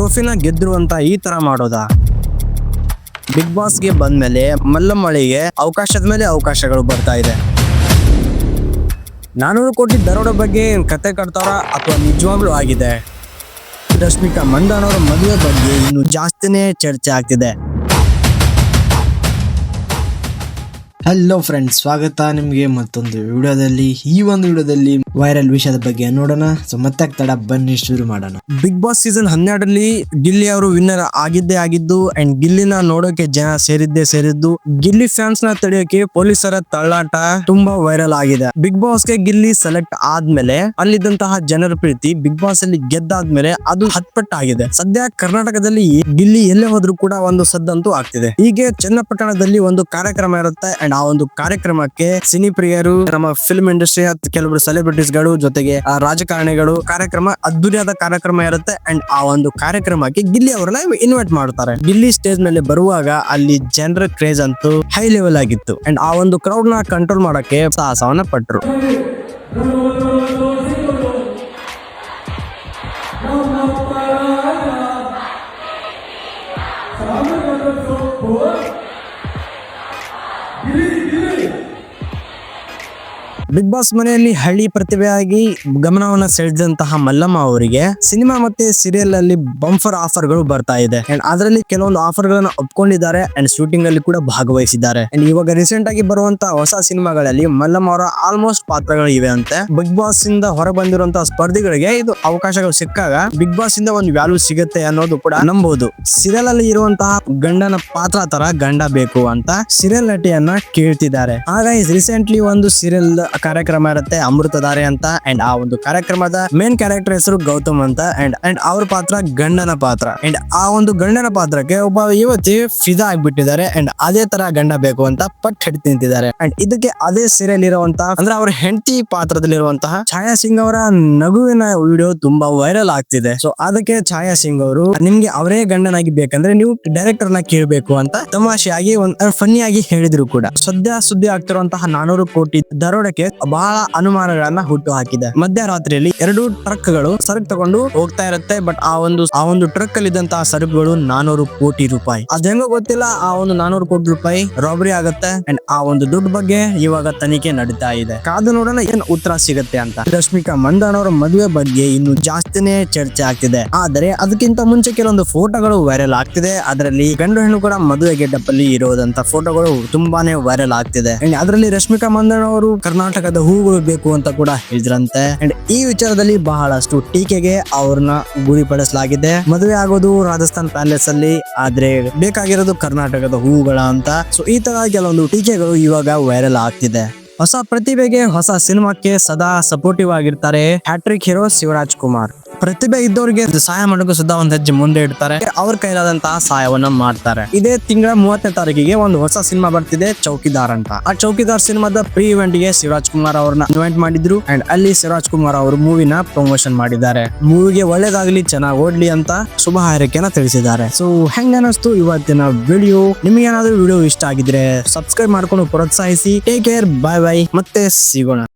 ಟ್ರೋಫಿನ ಗೆದ್ರು ಅಂತ ಈ ತರ ಮಾಡೋದಾ? ಬಿಗ್ ಬಾಸ್ಗೆ ಬಂದ್ಮೇಲೆ ಮಲ್ಲಮ್ಮಳಿಗೆ ಅವಕಾಶದ ಮೇಲೆ ಅವಕಾಶಗಳು ಬರ್ತಾ ಇದೆ. ನಾನೂರು ಕೋಟಿ ದರೋಡ ಬಗ್ಗೆ ಕತೆ ಕಟ್ತಾರ ಅಥವಾ ನಿಜವಾಗ್ಲೂ ಆಗಿದೆ? ರಶ್ಮಿಕಾ ಮಂಡಾನವರ ಮದುವೆ ಬಗ್ಗೆ ಇನ್ನು ಜಾಸ್ತಿನೇ ಚರ್ಚೆ ಆಗ್ತಿದೆ. ಹಲೋ ಫ್ರೆಂಡ್ಸ್ ಸ್ವಾಗತ ನಿಮಗೆ ಮತ್ತೊಂದು ವಿಡಿಯೋದಲ್ಲಿ. ಈ ಒಂದು ವಿಡಿಯೋದಲ್ಲಿ ವೈರಲ್ ವಿಷಯದ ಬಗ್ಗೆ ನೋಡೋಣ. ಸೊ ಮತ್ತೆ ತಡ ಬನ್ನಿ ಶುರು ಮಾಡೋಣ. ಬಿಗ್ ಬಾಸ್ ಸೀಸನ್ ಹನ್ನೆರಡಲ್ಲಿ ಗಿಲ್ಲಿ ಅವರು ವಿನ್ನರ್ ಆಗಿದ್ದೇ ಆಗಿದ್ದು ಅಂಡ್ ಗಿಲ್ಲಿನ ನೋಡೋಕೆ ಜನ ಸೇರಿದ್ದೇ ಸೇರಿದ್ದು, ಗಿಲ್ಲಿ ಫ್ಯಾನ್ಸ್ನ ತಡೆಯೋಕೆ ಪೊಲೀಸರ ತಳ್ಳಾಟ ತುಂಬಾ ವೈರಲ್ ಆಗಿದೆ. ಬಿಗ್ ಬಾಸ್ಗೆ ಗಿಲ್ಲಿ ಸೆಲೆಕ್ಟ್ ಆದ್ಮೇಲೆ, ಅಲ್ಲಿದ್ದಂತಹ ಜನರ ಪ್ರೀತಿ ಬಿಗ್ ಬಾಸ್ ಅಲ್ಲಿ ಗೆದ್ದಾದ್ಮೇಲೆ ಅದು ಹತ್ಪಟ್ಟಾಗಿದೆ ಸದ್ಯ ಕರ್ನಾಟಕದಲ್ಲಿ ಗಿಲ್ಲಿ ಎಲ್ಲೇ ಹೋದ್ರು ಕೂಡ ಒಂದು ಸದ್ದಂತೂ ಆಗ್ತಿದೆ. ಹೀಗೆ ಚನ್ನಪಟ್ಟಣದಲ್ಲಿ ಒಂದು ಕಾರ್ಯಕ್ರಮ ಇರುತ್ತೆ ಅಂಡ್ ಆ ಒಂದು ಕಾರ್ಯಕ್ರಮಕ್ಕೆ ಸಿನಿ ಪ್ರಿಯರು ನಮ್ಮ ಫಿಲ್ಮ್ ಇಂಡಸ್ಟ್ರಿ ಕೆಲವರು ಸೆಲೆಬ್ರಿಟೀಸ್ಗಳು ಜೊತೆಗೆ, ಆ ರಾಜಕಾರಣಿಗಳು. ಕಾರ್ಯಕ್ರಮ ಅದ್ದೂರಿಯಾದ ಕಾರ್ಯಕ್ರಮ ಇರುತ್ತೆ ಅಂಡ್ ಆ ಒಂದು ಕಾರ್ಯಕ್ರಮಕ್ಕೆ ಗಿಲ್ಲಿ ಅವರನ್ನ ಇನ್ವೈಟ್ ಮಾಡ್ತಾರೆ. ಗಿಲ್ಲಿ ಸ್ಟೇಜ್ನಲ್ಲಿ ಬರುವಾಗ ಅಲ್ಲಿ ಜನರ ಕ್ರೇಜ್ ಅಂತೂ ಹೈ ಲೆವೆಲ್ ಆಗಿತ್ತು. ಅಂಡ್ ಆ ಒಂದು ಕ್ರೌಡ್ನ ಕಂಟ್ರೋಲ್ ಮಾಡಕ್ಕೆ ಸಾಹಸವನ್ನ ಪಟ್ರು. ಬಿಗ್ ಬಾಸ್ ಮನೆಯಲ್ಲಿ ಹಳ್ಳಿ ಪ್ರತಿಭೆಯಾಗಿ ಗಮನವನ್ನ ಸೆಳೆದಂತಹ ಮಲ್ಲಮ್ಮ ಅವರಿಗೆ ಸಿನಿಮಾ ಮತ್ತೆ ಸೀರಿಯಲ್ ಅಲ್ಲಿ ಬಂಫರ್ ಆಫರ್ಗಳು ಬರ್ತಾ ಇದೆ. ಅಂಡ್ ಅದರಲ್ಲಿ ಕೆಲವೊಂದು ಆಫರ್ ಗಳನ್ನ ಒಪ್ಕೊಂಡಿದ್ದಾರೆ ಅಂಡ್ ಶೂಟಿಂಗ್ ಅಲ್ಲಿ ಕೂಡ ಭಾಗವಹಿಸಿದ್ದಾರೆ. ಅಂಡ್ ಇವಾಗ ರೀಸೆಂಟ್ ಆಗಿ ಬರುವಂತಹ ಹೊಸ ಸಿನಿಮಾಗಳಲ್ಲಿ ಮಲ್ಲಮ್ಮ ಅವರ ಆಲ್ಮೋಸ್ಟ್ ಪಾತ್ರಗಳು ಇವೆ ಅಂತೆ. ಬಿಗ್ ಬಾಸ್ ಇಂದ ಹೊರ ಬಂದಿರುವಂತಹ ಸ್ಪರ್ಧಿಗಳಿಗೆ ಇದು ಅವಕಾಶಗಳು ಸಿಕ್ಕಾಗ ಬಿಗ್ ಬಾಸ್ ಇಂದ ಒಂದು ವ್ಯಾಲ್ಯೂ ಸಿಗುತ್ತೆ ಅನ್ನೋದು ಕೂಡ ನಂಬಹುದು ಸೀರಿಯಲ್ ಅಲ್ಲಿ ಇರುವಂತಹ ಗಂಡನ ಪಾತ್ರ ತರ ಗಂಡ ಬೇಕು ಅಂತ ಸೀರಿಯಲ್ ನಟಿಯನ್ನ ಕೇಳ್ತಿದ್ದಾರೆ. ಹಾಗಾಗಿ ರೀಸೆಂಟ್ಲಿ ಒಂದು ಸೀರಿಯಲ್ ಕಾರ್ಯಕ್ರಮ ಇರುತ್ತೆ ಅಮೃತಧಾರೆ ಅಂತ ಅಂಡ್ ಆ ಒಂದು ಕಾರ್ಯಕ್ರಮದ ಮೇನ್ ಕ್ಯಾರೆಕ್ಟರ್ ಹೆಸರು ಗೌತಮ್ ಅಂತ ಅಂಡ್ ಅಂಡ್ ಅವ್ರ ಪಾತ್ರ ಗಂಡನ ಪಾತ್ರ. ಅಂಡ್ ಆ ಒಂದು ಗಂಡನ ಪಾತ್ರಕ್ಕೆ ಒಬ್ಬ ಯುವತಿ ಫಿದಾ ಆಗ್ಬಿಟ್ಟಿದ್ದಾರೆ ಅಂಡ್ ಅದೇ ತರ ಗಂಡ ಬೇಕು ಅಂತ ಪಟ್ ಹಿಡಿದು ನಿಂತಿದ್ದಾರೆ. ಅಂಡ್ ಇದಕ್ಕೆ ಅದೇ ಸೀರಿಯಲ್ ಇರುವಂತಹ ಅಂದ್ರೆ ಅವ್ರ ಹೆಂಡತಿ ಪಾತ್ರದಲ್ಲಿರುವಂತಹ ಛಾಯಾ ಸಿಂಗ್ ಅವರ ನಗುವಿನ ವಿಡಿಯೋ ತುಂಬಾ ವೈರಲ್ ಆಗ್ತಿದೆ. ಸೊ ಅದಕ್ಕೆ ಛಾಯಾ ಸಿಂಗ್ ಅವರು, ನಿಮ್ಗೆ ಅವರೇ ಗಂಡನಾಗಿ ಬೇಕಂದ್ರೆ ನೀವು ಡೈರೆಕ್ಟರ್ನ ಕೇಳಬೇಕು ಅಂತ ತಮಾಷೆಯಾಗಿ ಒಂದ್ ಫನ್ನಿಯಾಗಿ ಹೇಳಿದ್ರು ಕೂಡ. ಸದ್ಯ ಸುದ್ದಿ ಆಗ್ತಿರುವಂತಹ ನಾನೂರು ಕೋಟಿ ದರೋಡಕ್ಕೆ ಬಹಳ ಅನುಮಾನಗಳನ್ನ ಹುಟ್ಟು ಹಾಕಿದೆ ಮಧ್ಯರಾತ್ರಿಯಲ್ಲಿ ಎರಡು ಟ್ರಕ್ಗಳು ಸರಕು ತಗೊಂಡು ಹೋಗ್ತಾ ಇರುತ್ತೆ. ಬಟ್ ಆ ಒಂದು ಆ ಒಂದು ಟ್ರಕ್ ಅಲ್ಲಿ ಇದ್ದಂತಹ ಸರಕುಗಳು ನಾನೂರು ಕೋಟಿ ರೂಪಾಯಿ. ಅದ್ ಹೆಂಗೋ ಗೊತ್ತಿಲ್ಲ, ಆ ಒಂದು ನಾನೂರು ಕೋಟಿ ರೂಪಾಯಿ ರಾಬರಿ ಆಗುತ್ತೆ. ಅಂಡ್ ಆ ಒಂದು ದುಡ್ಡು ಬಗ್ಗೆ ಇವಾಗ ತನಿಖೆ ನಡೀತಾ ಇದೆ. ಕಾದು ನೋಡೋಣ ಏನ್ ಉತ್ತರ ಸಿಗುತ್ತೆ ಅಂತ. ರಶ್ಮಿಕಾ ಮಂದಣ್ಣ ಅವರ ಮದುವೆ ಬಗ್ಗೆ ಇನ್ನು ಜಾಸ್ತಿನೇ ಚರ್ಚೆ ಆಗ್ತಿದೆ. ಆದರೆ ಅದಕ್ಕಿಂತ ಮುಂಚೆ ಕೆಲವೊಂದು ಫೋಟೋಗಳು ವೈರಲ್ ಆಗ್ತಿದೆ. ಅದರಲ್ಲಿ ಗಂಡು ಹೆಣ್ಣು ಕೂಡ ಮದುವೆ ಗೆಟಪ್ ಇರೋದಂತ ಫೋಟೋಗಳು ತುಂಬಾನೇ ವೈರಲ್ ಆಗ್ತಿದೆ. ಅಂಡ್ ಅದರಲ್ಲಿ ರಶ್ಮಿಕಾ ಮಂದಣ್ಣ ಅವರು ಕರ್ನಾಟಕದ ಹೂಗಳು ಬೇಕು ಅಂತ ಕೂಡ ಹೇಳಿದ್ರಂತೆ. ಅಂಡ್ ಈ ವಿಚಾರದಲ್ಲಿ ಬಹಳಷ್ಟು ಟೀಕೆಗೆ ಅವ್ರನ್ನ ಗುರಿಪಡಿಸಲಾಗಿದೆ. ಮದುವೆ ಆಗೋದು ರಾಜಸ್ಥಾನ್ ಪ್ಯಾಲೇಸ್ ಅಲ್ಲಿ, ಆದ್ರೆ ಬೇಕಾಗಿರೋದು ಕರ್ನಾಟಕದ ಹೂಗಳ ಅಂತ. ಸೊ ಈ ತರ ಕೆಲವೊಂದು ಟೀಕೆಗಳು ಇವಾಗ ವೈರಲ್ ಆಗ್ತಿದೆ. ಹೊಸ ಪ್ರತಿಭೆಗೆ ಹೊಸ ಸಿನಿಮಾಕ್ಕೆ ಸದಾ ಸಪೋರ್ಟಿವ್ ಆಗಿರ್ತಾರೆ ಹ್ಯಾಟ್ರಿಕ್ ಹೀರೋ ಶಿವರಾಜ್ ಕುಮಾರ್. ಪ್ರತಿಭೆ ಇದ್ದವರಿಗೆ ಸಹಾಯ ಮಾಡೋಕೆ ಸುದ್ದ ಒಂದ್ ಹೆಜ್ಜೆ ಮುಂದೆ ಇಡ್ತಾರೆ. ಅವ್ರ ಕೈಲಾದಂತಹ ಸಹಾಯವನ್ನ ಮಾಡ್ತಾರೆ. ಇದೇ ತಿಂಗಳ ಮೂವತ್ತನೇ ತಾರೀಕಿಗೆ ಒಂದು ಹೊಸ ಸಿನಿಮಾ ಬರ್ತಿದೆ, ಚೌಕಿದಾರ್ ಅಂತ. ಆ ಚೌಕಿದಾರ್ ಸಿನಿಮಾದ ಪ್ರೀ ಇವೆಂಟ್ಗೆ ಶಿವರಾಜ್ ಕುಮಾರ್ ಅವ್ರನ್ನ ಇನ್ವೈಟ್ ಮಾಡಿದ್ರು. ಅಂಡ್ ಅಲ್ಲಿ ಶಿವರಾಜ್ ಕುಮಾರ್ ಅವರು ಮೂವಿನ ಪ್ರಮೋಷನ್ ಮಾಡಿದ್ದಾರೆ. ಮೂವಿಗೆ ಒಳ್ಳೇದಾಗ್ಲಿ, ಚೆನ್ನಾಗಿ ಓಡ್ಲಿ ಅಂತ ಶುಭ ಹಾರೈಕೆಯನ್ನ ತಿಳಿಸಿದ್ದಾರೆ. ಸೊ ಹೆಂಗ ಅನಿಸ್ತು ಇವತ್ತಿನ ವಿಡಿಯೋ ನಿಮ್ಗೆ ಏನಾದ್ರು ವಿಡಿಯೋ ಇಷ್ಟ ಆಗಿದ್ರೆ ಸಬ್ಸ್ಕ್ರೈಬ್ ಮಾಡ್ಕೊಂಡು ಪ್ರೋತ್ಸಾಹಿಸಿ. ಟೇಕ್ ಕೇರ್ ಬಾಯ್ ಬಾಯ್ ಮತ್ತೆ ಸಿಗೋಣ.